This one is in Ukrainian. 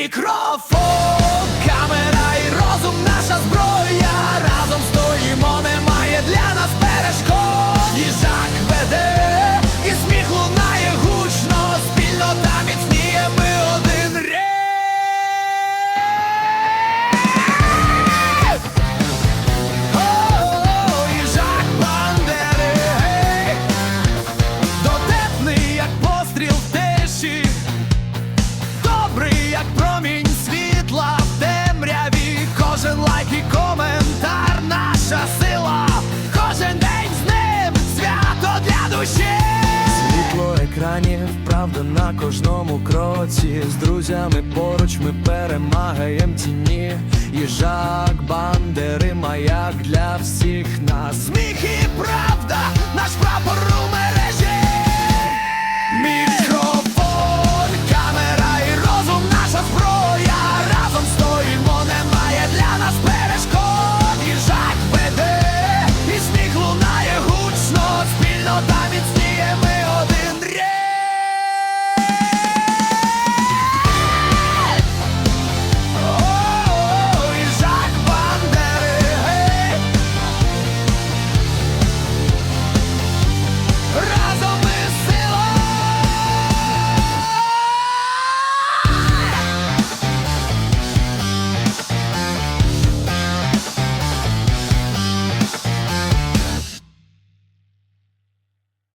мікрофон. душі Світло екранів, правда на кожному кроці. З друзями поруч ми перемагаємо тіні, їжак бандери. Росія.